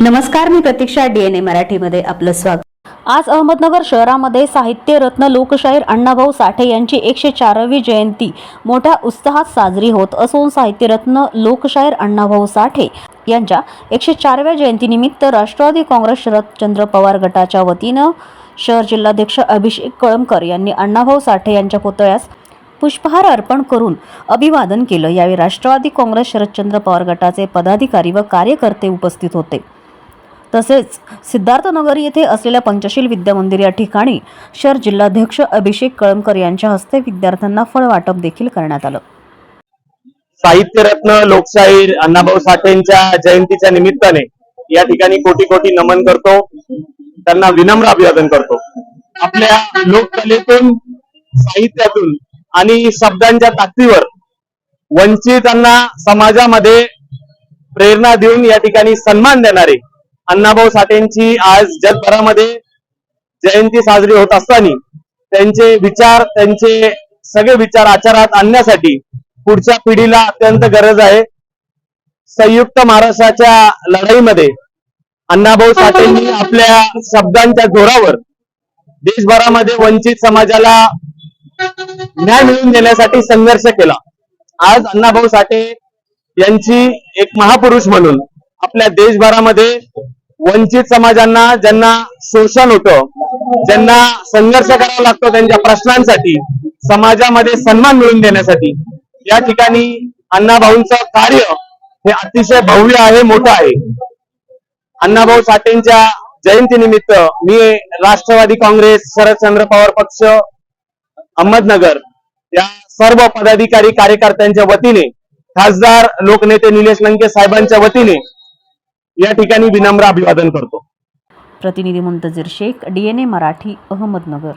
नमस्कार मी प्रतीक्षा डीएनए मराठीमध्ये आपलं स्वागत. आज अहमदनगर शहरामध्ये साहित्य रत्न लोकशाहीर अण्णाभाऊ साठे यांची एकशे चारवी जयंती मोठ्या उत्साहात साजरी होत असून साहित्यरत्न लोकशाहीर अण्णाभाऊ साठे यांच्या एकशे चारव्या जयंतीनिमित्त राष्ट्रवादी काँग्रेस शरदचंद्र पवार गटाच्या वतीनं शहर जिल्हाध्यक्ष अभिषेक कळमकर यांनी अण्णाभाऊ साठे यांच्या पुतळ्यास पुष्पहार अर्पण करून अभिवादन केलं. यावेळी राष्ट्रवादी काँग्रेस शरदचंद्र पवार गटाचे पदाधिकारी व कार्यकर्ते उपस्थित होते. तसेच सिद्धार्थनगर येथे असलेल्या पंचशील विद्या मंदिर या ठिकाणी शहर जिल्हाध्यक्ष अभिषेक कळमकर यांच्या हस्ते विद्यार्थ्यांना फळ वाटप देखील करण्यात आलं. साहित्यरत्न लोकशाहीर अण्णाभाऊ साठेंच्या जयंतीच्या निमित्ताने या ठिकाणी कोटी कोटी नमन करतो. त्यांना विनम्र अभिवादन करतो. आपल्या लोककलेतून साहित्यातून आणि शब्दांच्या ताकदीवर वंचितांना समाजामध्ये प्रेरणा देऊन या ठिकाणी सन्मान देणारे अण्णाभाऊ साठेंची आज जगभरामध्ये जयंती साजरी होत असताना त्यांचे विचार त्यांचे सगळे विचार आचारात आणण्यासाठी पुढच्या पिढीला अत्यंत गरज आहे. संयुक्त महाराष्ट्राच्या लढाईमध्ये अण्णाभाऊ साठेंनी आपल्या शब्दांच्या जोरावर देशभरामध्ये वंचित समाजाला न्याय मिळवून देण्यासाठी संघर्ष केला. आज अण्णाभाऊ साठे यांची एक महापुरुष म्हणून आपल्या देशभरामध्ये वंचित समाजांना ज्यांना शोषण होतं ज्यांना संघर्ष करावा लागतो त्यांच्या प्रश्नांसाठी समाजामध्ये सन्मान मिळवून देण्यासाठी या ठिकाणी अण्णाभाऊंचं कार्य हे अतिशय भव्य आहे मोठं आहे. अण्णाभाऊ साठेंच्या जयंतीनिमित्त मी राष्ट्रवादी काँग्रेस शरदचंद्र पवार पक्ष अहमदनगर या सर्व पदाधिकारी कार्यकर्त्यांच्या वतीने खासदार लोकनेते निलेश लंके साहेबांच्या वतीने या ठिकाणी विनम्र अभिवादन करतो. प्रतिनिधी मुंतजीर शेख डीएनए मराठी अहमदनगर.